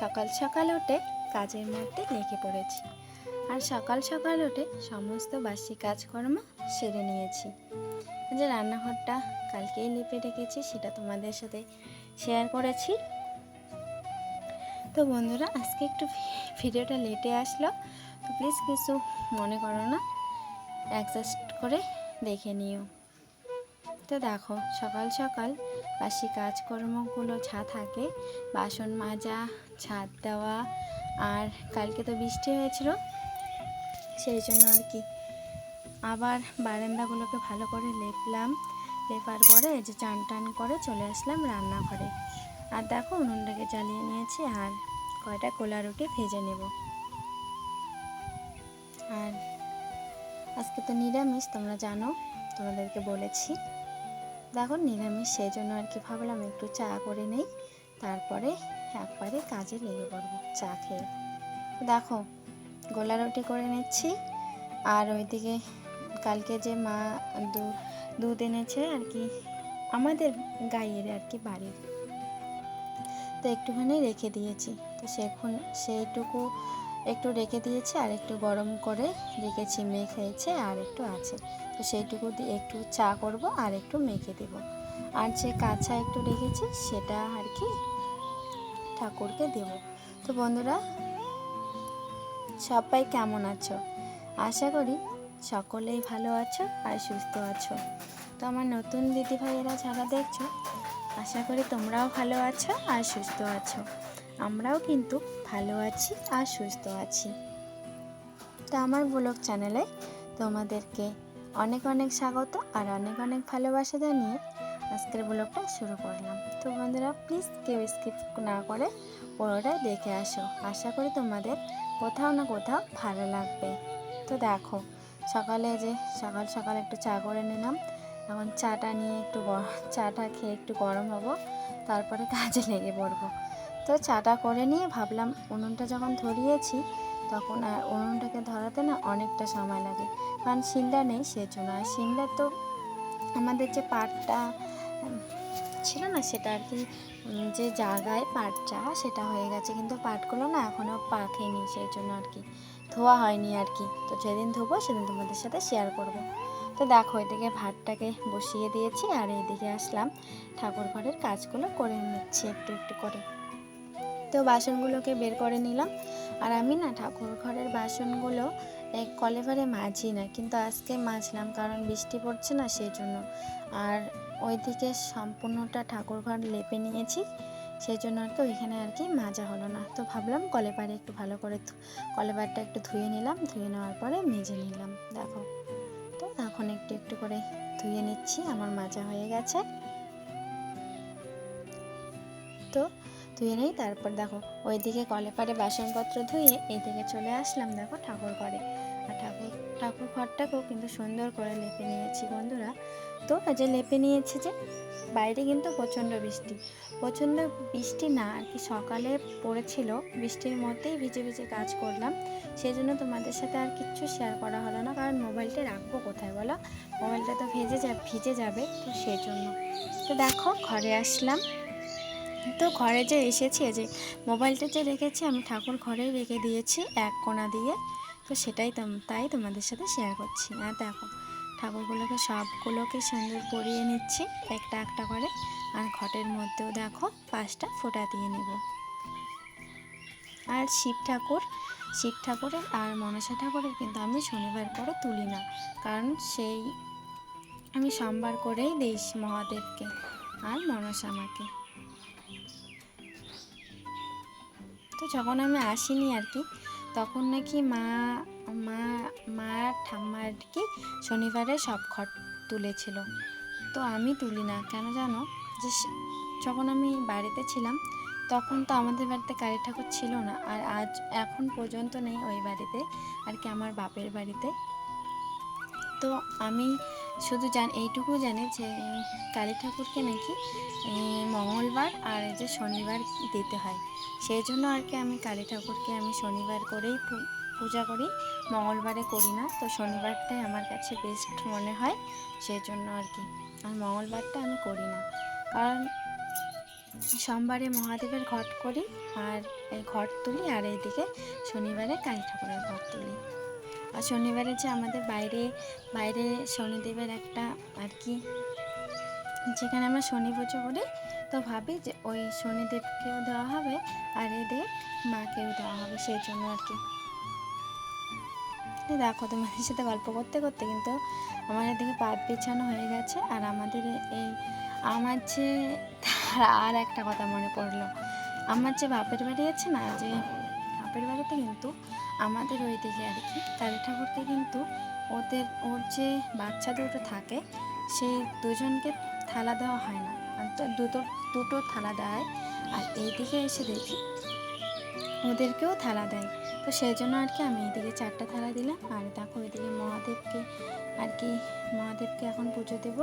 সকাল সকাল উঠে কাজের মধ্যে লেগে পড়েছি। আর সকাল সকাল উঠে সমস্ত বাসি কাজকর্ম সেরে নিয়েছি। যে রান্নাঘরটা কালকেই লিপে রেখেছি, সেটা তোমাদের সাথে শেয়ার করেছি। তো বন্ধুরা, আজকে একটু ভিডিওটা লেটে আসলো, তো প্লিজ কিছু মনে করো না অ্যাডজাস্ট করে দেখে নিও। তো দেখো, সকাল সকাল বাসি কাজকর্মগুলো যা থাকে, বাসন মাজা, ছাদ দেওয়া, আর কালকে তো বৃষ্টি হয়েছিল, সেই জন্য আর কি। আবার বারান্দাগুলোকে ভালো করে লেপলাম, লেপার পরে যে চান টান করে চলে আসলাম রান্নাঘরে। আর দেখো উনুনটাকে জ্বালিয়ে নিয়েছি, আর কয়টা কোলা রুটি ভেজে নেব। আর আজকে তো নিরামিষ, তোমরা জানো, তোমাদেরকে বলেছি। দেখো নিরামিষ, সেই জন্য আর কি ভাবলাম একটু চা করে নেই। তারপরে একবারে কাজে লেগে পড়ব চা খেয়ে। দেখো, গোলা রুটি করে নিচ্ছি। আর ওইদিকে কালকে যে মা দুধ এনেছে আর কি, আমাদের গাইয়ের আর কি বাড়ির। তো একটুখানি রেখে দিয়েছি। তো সেখন, সেইটুকু একটু রেখে দিয়েছি আর একটু গরম করে রেখেছি মেখেছে আর একটু আছে। তো সেইটুকু দিয়ে একটু চা করব আর একটু মেখে দেব। আর যে কাঁচা একটু রেখেছি সেটা আর কি ঠাকুরকে দেব। তো বন্ধুরা, সবাই কেমন আছো? আশা করি সকলেই ভালো আছো আর সুস্থ আছো। তো আমার নতুন দিদি ভাইয়েরা যারা দেখছ, আশা করি তোমরাও ভালো আছো আর সুস্থ আছো। আমরাও কিন্তু ভালো আছি আর সুস্থ আছি। তো আমার ব্লগ চ্যানেলে তোমাদেরকে অনেক অনেক স্বাগত আর অনেক অনেক ভালোবাসা জানিয়ে আজকের ব্লগটা শুরু করলাম। তো বন্ধুরা প্লিজ কেউ স্কিপ না করে পুরোটা দেখে আসো। আশা করি তোমাদের কোথাও না কোথাও ভালো লাগবে। তো দেখো, সকালে যে সকাল সকাল একটু চা করে নিলাম। এখন চাটা নিয়ে একটু চাটা খেয়ে একটু গরম হব, তারপরে কাজে লেগে পড়ব। তো চাটা করে নিয়ে ভাবলাম উনুনটা যখন ধরিয়েছি তখন আর উনুনটাকে ধরাতে না অনেকটা সময় লাগে। কারণ শিলটা নেই সেজন্য। আর শিলটা তো আমাদের যে পাটটা ছিল না সেটা আর কি যে জায়গায় পাট সেটা হয়ে গেছে। কিন্তু পাটগুলো না এখনও পাকেনি সেই জন্য আর কি। ধোয়া হয়নি আর কি। তো যেদিন ধোবো সেদিন তোমাদের সাথে শেয়ার করব। তো দেখো এদিকে ভাতটাকে বসিয়ে দিয়েছি আর এইদিকে আসলাম ঠাকুর ঘরের কাজগুলো করে নিচ্ছি একটু একটু করে। তো বাসনগুলোকে বের করে নিলাম। আর আমি না ঠাকুর ঘরের বাসনগুলো এই কলেভারে মাজি না, কিন্তু আজকে মাজলাম কারণ বৃষ্টি পড়ছে না সেই জন্য আর ওইদিকে সম্পূর্ণটা ঠাকুর ঘর লেপে নিয়েছি সেই জন্য আর কি ওইখানে আর কি মাজা হলো না। তো ভাবলাম কলেপারে একটু ভালো করে কলেপারটা একটু ধুয়ে নিলাম, ধুয়ে নেওয়ার পরে মেজে নিলাম। দেখো, তো এখন একটু একটু করে ধুয়ে নিচ্ছি, আমার মাজা হয়ে গেছে। তো ধুয়ে নেই, তারপর দেখো ওইদিকে কলে পাড়ে বাসনপত্র ধুয়ে এইদিকে চলে আসলাম দেখো ঠাকুর ঘরে। আর ঠাকুর ঠাকুর ঘরটাকেও কিন্তু সুন্দর করে লেপে নিয়েছি বন্ধুরা। তো যে লেপে নিয়েছি যে বাইরে কিন্তু প্রচণ্ড বৃষ্টি। প্রচণ্ড বৃষ্টি না, আর কি সকালে পড়েছিল, বৃষ্টির মধ্যেই ভিজে ভিজে কাজ করলাম। সেই জন্য তোমাদের সাথে আর কিচ্ছু শেয়ার করা হলো না, কারণ মোবাইলটা রাখব কোথায় বলো? মোবাইলটা তো ভেজে যা, ভিজে যাবে, তো সেই জন্য তো দেখো ঘরে আসলাম। তো ঘরে যে এসেছি যে মোবাইলটা যে রেখেছি, আমি ঠাকুর ঘরেই রেখে দিয়েছি এক কোণা দিয়ে। তো সেটাই তাই তোমাদের সাথে শেয়ার করছি। আর দেখো, ঠাকুরগুলোকে সবগুলোকে সুন্দর পরিয়ে নিচ্ছি একটা একটা করে। আর ঘটের মধ্যেও দেখো, পাঁচটা ফোটা দিয়ে নেব। আর শিব ঠাকুর, শিব ঠাকুরের আর মনসা ঠাকুরের কিন্তু আমি শনিবার করে তুলি না। কারণ সেই, আমি সোমবার করেই দিই মহাদেবকে আর মনসা মাকে। তো যখন আমি আসিনি আর কি, তখন নাকি মা মা মা ঠাম্মা আর কি শনিবারে সব খট তুলেছিল। তো আমি তুলি না, কেন জানো? যে যখন আমি বাড়িতে ছিলাম, তখন তো আমাদের বাড়িতে কালী ঠাকুর ছিল না, আর আজ, এখন পর্যন্ত নেই ওই বাড়িতে, আর কি আমার বাপের বাড়িতে। তো আমি শুধু জান, এইটুকু জানি যে, কালী ঠাকুরকে নাকি মঙ্গলবার আর যে শনিবার দিতে হয়। সেই জন্য আর কি আমি কালী ঠাকুরকে আমি শনিবার করেই পূজা করি, মঙ্গলবারে করি না। তো শনিবারটাই আমার কাছে বেস্ট মনে হয়, সেই জন্য আর কি। আর মঙ্গলবারটা আমি করি না। কারণ সোমবারে মহাদেবের ঘট করি, আর এই ঘট তুলি, আর এইদিকে শনিবারে কালী ঠাকুরের ঘট তুলি। আর শনিবারে যে আমাদের বাইরে বাইরে শনিদেবের একটা আর কি, যেখানে আমরা শনি পুজো করি, তো ভাবি যে ওই শনিদেবকেও দেওয়া হবে আর এদের মাকেও দেওয়া হবে সেই জন্য আর কি। দেখো তোমাদের সাথে গল্প করতে করতে কিন্তু আমার এদিকে পাত বিছানো হয়ে গেছে আর আমাদের এই, আমার যে আর একটা কথা মনে পড়ল। আমার যে বাপের বাড়ি আছে না, যে বাপের বাড়িতে কিন্তু আমাদের ওই দিকে আর কি। কালী ঠাকুরকে কিন্তু ওদের, ওর যে বাচ্চা দুটো থাকে, সেই দুজনকে থালা দেওয়া হয় না। দুটো দুটো থালা দেয়। আর এইদিকে এসে দেখি ওদেরকেও থালা দেয়। তো সেই জন্য আর কি আমি এইদিকে চারটা থালা দিলাম। আর দেখো এদিকে মহাদেবকে আর কি, মহাদেবকে এখন পুজো দেব।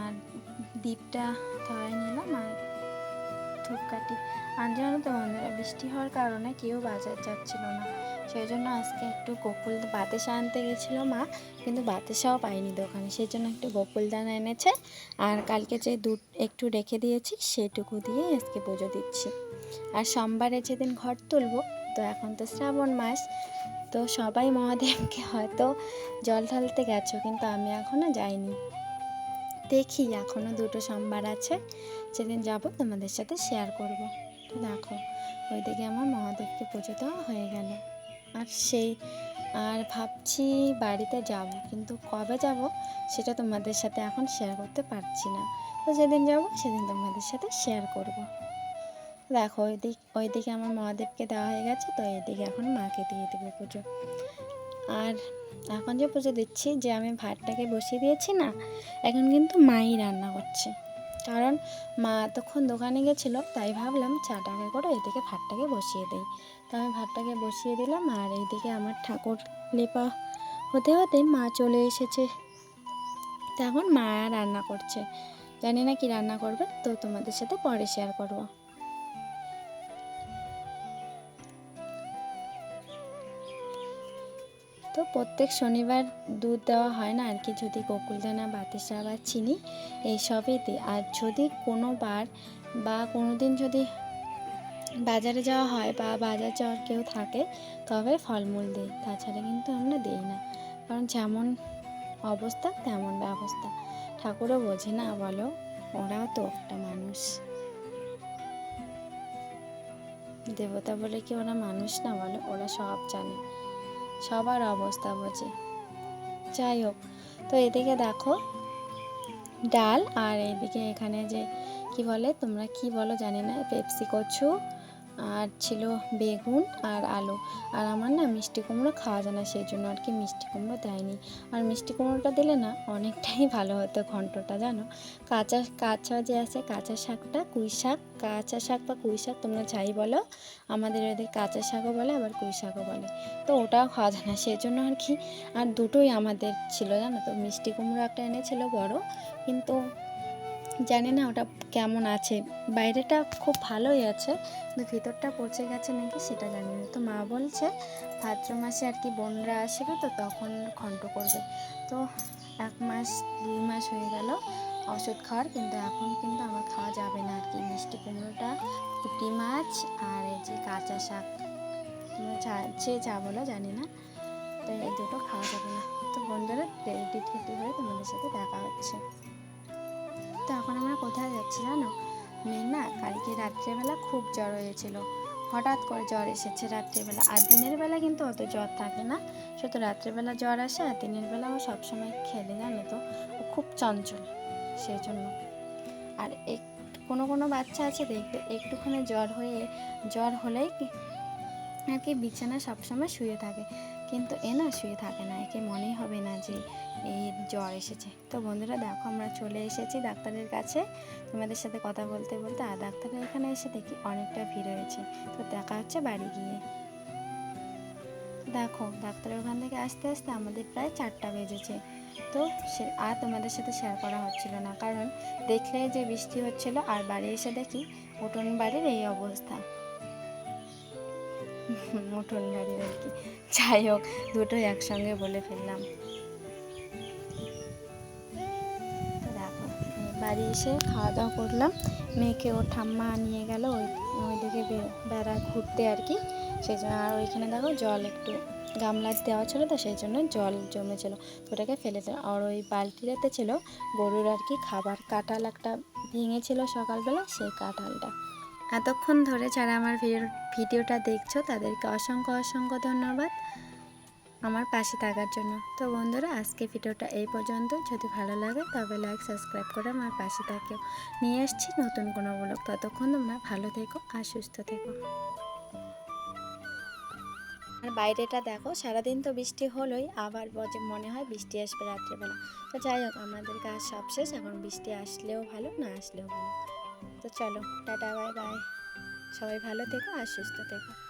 আর দ্বীপটা ধরাই নিলাম। আর ধূপকাঠি। আর তো বন্ধুরা বৃষ্টি হওয়ার কারণে কেউ বাজার যাচ্ছিল না। সেই জন্য আজকে একটু গোকুল বাতাসা আনতে গেছিল মা, কিন্তু বাতাসাও পাইনি দোকানে। সেই জন্য একটু গোকুল দানা এনেছে আর কালকে যে দুধ একটু রেখে দিয়েছি, সেটুকু দিয়ে আজকে পুজো দিচ্ছি। আর সোমবারে যেদিন ঘর তুলবো, তো এখন তো শ্রাবণ মাস, তো সবাই মহাদেবকে হয়তো জল ঢালতে গেছো, কিন্তু আমি এখনও যাইনি। দেখি এখনও দুটো সোমবার আছে। যেদিন যাব তোমাদের সাথে শেয়ার করব। দেখো, ওইদিকে আমার মহাদেবকে পুজো দেওয়া হয়ে গেল। আর সেই, আর ভাবছি বাড়িতে যাব, কিন্তু কবে যাব সেটা তোমাদের সাথে এখন শেয়ার করতে পারছি না। তো যেদিন যাব সেদিন তোমাদের সাথে শেয়ার করব। দেখো ওই দিক ওই দিকে আমার মহাদেবকে দেওয়া হয়ে গেছে, তো এইদিকে এখন মাকে দিয়ে দেবে পুজো। আর এখন যে পুজো দিচ্ছি, যে আমি ভাতটাকে বসিয়ে দিয়েছি না, এখন কিন্তু মাই রান্না করছে। কারণ মা এতক্ষণ দোকানে গেছিল, তাই ভাবলাম চাটাকে করে এদিকে ভাতটাকে বসিয়ে দিই। তো আমি ভাতটাকে বসিয়ে দিলাম, আর এইদিকে আমার ঠাকুর লেপা হতে হতে মা চলে এসেছে। তো এখন মা রান্না করছে। জানি না কি রান্না করবে, তো তোমাদের সাথে পরে শেয়ার করব। প্রত্যেক শনিবার দুধ দেওয়া হয় না, আর কি যদি গোকুলদানা বাতাসা বা চিনি এইসবই দিই। আর যদি কোনো বার বা কোনো দিন যদি বাজারে যাওয়া হয় বা বাজার যাওয়ার কেউ থাকে, তবে ফলমূল দিই। তাছাড়া কিন্তু আমরা দিই না। কারণ যেমন অবস্থা, তেমন ব্যবস্থা। ঠাকুরও বোঝে না, বলো, ওরাও তো একটা মানুষ। দেবতা বলে কি ওরা মানুষ না, বলো, ওরা সব জানে। সবার অবস্থা বোঝে। যাই হোক তো এদিকে দেখো, ডাল আর এদিকে এখানে যে কি বলে, তোমরা কি বলো জানি না, পেপসি কচু আর ছিল বেগুন আর আলু। আর আমার না মিষ্টি কুমড়ো খাওয়া যায় না, সেই জন্য আর কি মিষ্টি কুমড়ো দেয়নি। আর মিষ্টি কুমড়োটা দিলে না অনেকটাই ভালো হতো ঘন্টটা, জানো? কাঁচা কাঁচা যে আছে কাঁচা শাকটা, কুই শাক, কাঁচা শাক বা কুই শাক তোমরা যাই বলো, আমাদের ওদের কাঁচা শাকও বলে, আবার কুই শাকও বলে। তো ওটাও খাওয়া যায় না, সেই জন্য আর কি। আর দুটোই আমাদের ছিল, জানো তো? মিষ্টি কুমড়ো একটা এনেছিল বড়, কিন্তু জানি না ওটা কেমন আছে। বাইরেটা খুব ভালোই আছে, কিন্তু ভিতরটা পচে গেছে নাকি সেটা জানি না। তো মা বলছে, ভাদ্র মাসে আর কি বোনরা আসবে তো তখন ঘন্ট করবে। তো এক মাস, দুই মাস হয়ে গেল ওষুধ খাওয়ার, কিন্তু এখন কিন্তু আমার খাওয়া যাবে না আর কি। মিষ্টি কুমড়োটা, পুঁটি মাছ আর এই যে কাঁচা শাক যা যে বলো জানি না। তো এই দুটো খাওয়া যাবে না। তো বন্ধুরা, রেডি ঠেডি হয়ে তোমাদের সাথে দেখা হচ্ছে। তো এখন আমরা কোথায় যাচ্ছি জানো? মেয়ের না কালকে রাত্রেবেলা খুব জ্বর হয়েছিল। হঠাৎ করে জ্বর এসেছে রাত্রেবেলা। আর দিনের বেলা কিন্তু অত জ্বর থাকে না। শুধু রাত্রেবেলা জ্বর আসে আর দিনের বেলা ও সবসময় খেলে জানো তো? ও খুব চঞ্চল সেই জন্য আর এক, কোনো কোনো বাচ্চা আছে দেখবে একটুখানি জ্বর হয়ে, জ্বর হলেই আর কি বিছানা সবসময় শুয়ে থাকে। কিন্তু এ না শুয়ে থাকে না, একে মনেই হবে না যে এই জ্বর এসেছে। তো বন্ধুরা দেখো আমরা চলে এসেছি ডাক্তারের কাছে। তোমাদের সাথে কথা বলতে বলতে আর ডাক্তারের এখানে এসে দেখি অনেকটা ভিড় হয়েছে তো দেখা হচ্ছে বাড়ি গিয়ে। দেখো ডাক্তারের ওখান থেকে আসতে আসতে আমাদের প্রায় চারটা বেজেছে। তো সে আর তোমাদের সাথে শেয়ার করা হচ্ছিল না। কারণ দেখলে যে বৃষ্টি হচ্ছিল আর বাড়ি এসে দেখি উঠোন বাড়ির এই অবস্থা। উঠোন বাড়ির আর কি। যাই হোক দুটোই একসঙ্গে বলে ফেললাম। দেখো বাড়ি এসে খাওয়া দাওয়া করলাম। মেয়েকে ওর ঠাম্মা নিয়ে গেল, ওই ওইদিকে বেড়া ঘুরতে আর কি। সেই জন্য আর ওইখানে দেখো জল একটু গামলা দেওয়া ছিল তো, সেই জন্য জল জমেছিল। ওটাকে ফেলে দিল আর ওই বালতিটাতে ছিল গরুর আর কি খাবার। কাঁঠাল একটা ভেঙেছিল সকালবেলা, সেই কাঁঠালটা। এতক্ষণ ধরে যারা আমার ভিডিও- ভিডিওটা দেখছ, তাদেরকে অসংখ্য অসংখ্য ধন্যবাদ আমার পাশে থাকার জন্য। তো বন্ধুরা, আজকে ভিডিওটা এই পর্যন্ত। যদি ভালো লাগে, তবে লাইক সাবস্ক্রাইব করে আমার পাশে থাকেও নিয়ে এসছি নতুন কোনো ব্লগ ততক্ষণ তোমরা ভালো থেকো আর সুস্থ থেকো। আর বাইরেটা দেখো, সারাদিন তো বৃষ্টি হলোই, আবার মনে হয় বৃষ্টি আসবে রাত্রেবেলা। তো যাই হোক, আমাদের কাজ সব শেষ। এখন বৃষ্টি আসলেও ভালো, না আসলেও ভালো। তো চলো টাটা বাই বাই। সবাই ভালো থেকো আর সুস্থ থেকো।